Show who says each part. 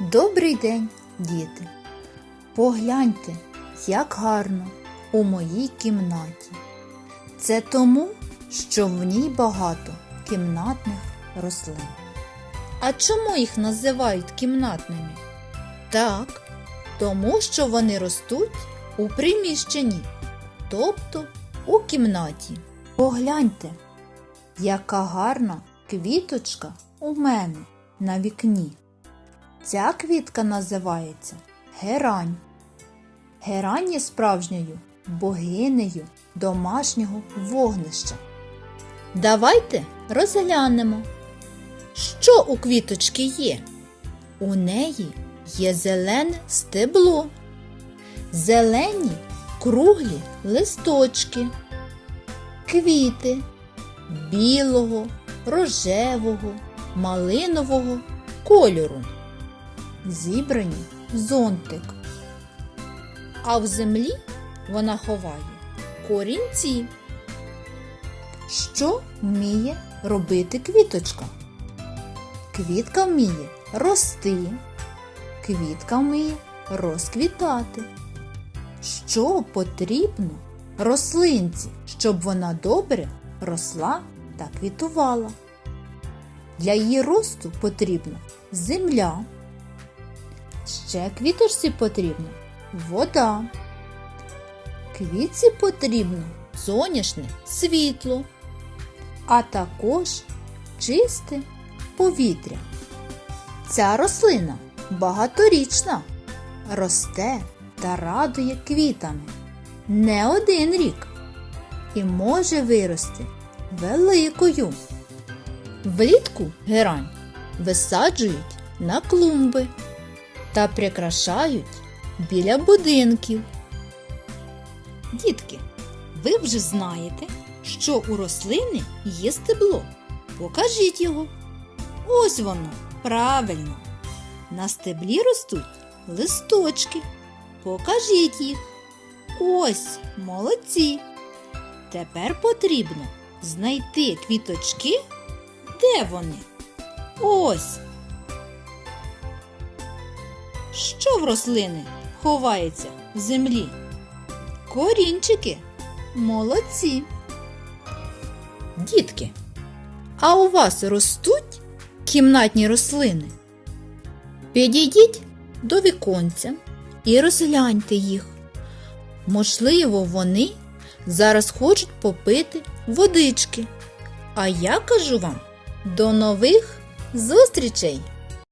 Speaker 1: Добрий день, діти! Погляньте, як гарно у моїй кімнаті. Це тому, що в ній багато кімнатних рослин. А чому їх називають кімнатними? Так, тому що вони ростуть у приміщенні, тобто у кімнаті. Погляньте, яка гарна квіточка у мене на вікні. Ця квітка називається герань. Герань є справжньою богинею домашнього вогнища. Давайте розглянемо, що у квіточки є. У неї є зелене стебло, зелені круглі листочки, квіти білого, рожевого, малинового кольору зібрані зонтик. А в землі вона ховає корінці. Що вміє робити квіточка? Квітка вміє рости, квітка вміє розквітати. Що потрібно рослинці, щоб вона добре росла та квітувала? Для її росту потрібна земля. Ще квіточці потрібна вода. Квітці потрібно сонячне світло, а також чисте повітря. Ця рослина багаторічна, росте та радує квітами не один рік і може вирости великою. Влітку герань висаджують на клумби та прикрашають біля будинків. Дітки, ви вже знаєте, що у рослини є стебло. Покажіть його. Ось воно, правильно. На стеблі ростуть листочки. Покажіть їх. Ось молодці. Тепер потрібно знайти квіточки. Де вони? Ось. Що в рослини ховається в землі? Корінчики. Молодці. Дітки, а у вас ростуть кімнатні рослини? Підійдіть до віконця і розгляньте їх. Можливо, вони зараз хочуть попити водички. А я кажу вам до нових зустрічей!